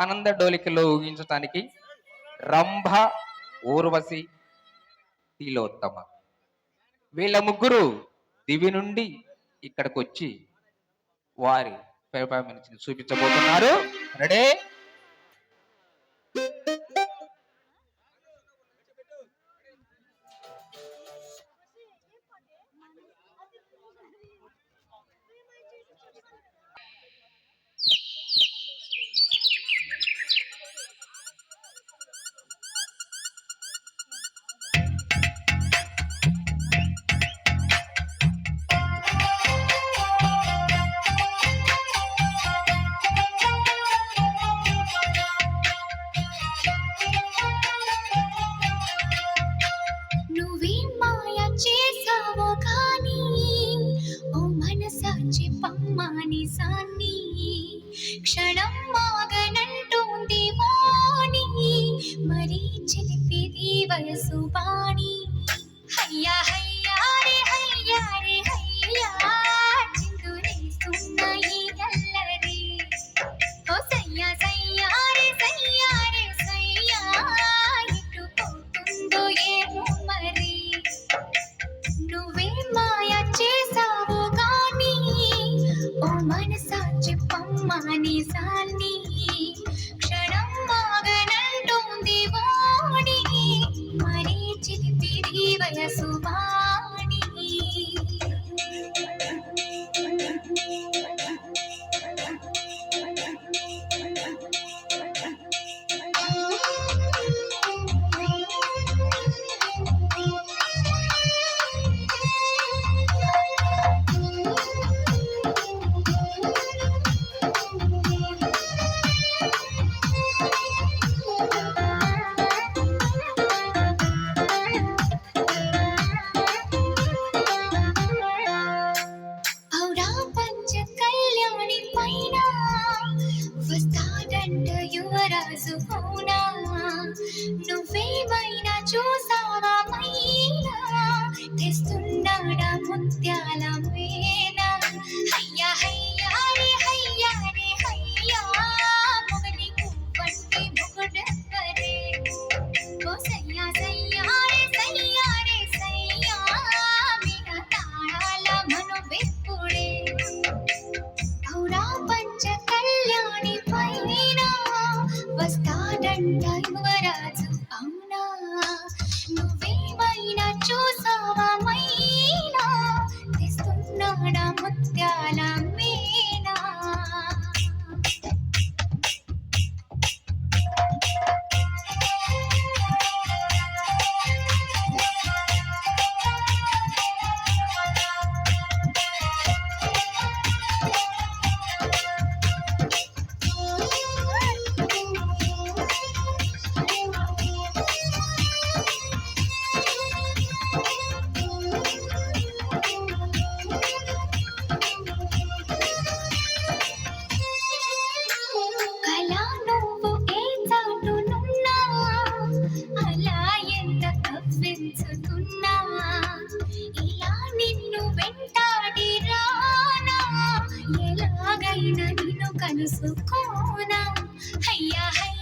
ఆనంద డోలికలో ఊహించటానికి రంభ ఊర్వశి తిలోత్తమ. వీళ్ళ ముగ్గురు దివి నుండి ఇక్కడికి వచ్చి వారి పెర్ఫార్మెన్స్ చూపించబోతున్నారు. రెడీ? చెప్పమ్మానిసాన్ని క్షణం మాగనంటోంది వాణి. మరీ చెలిపేది వయసు బాణి. హయ్యా హయ్యా రే హయ్యా Jesus, holy. నిన్ను కలుసుకోనా? అయ్యా హయ్యా.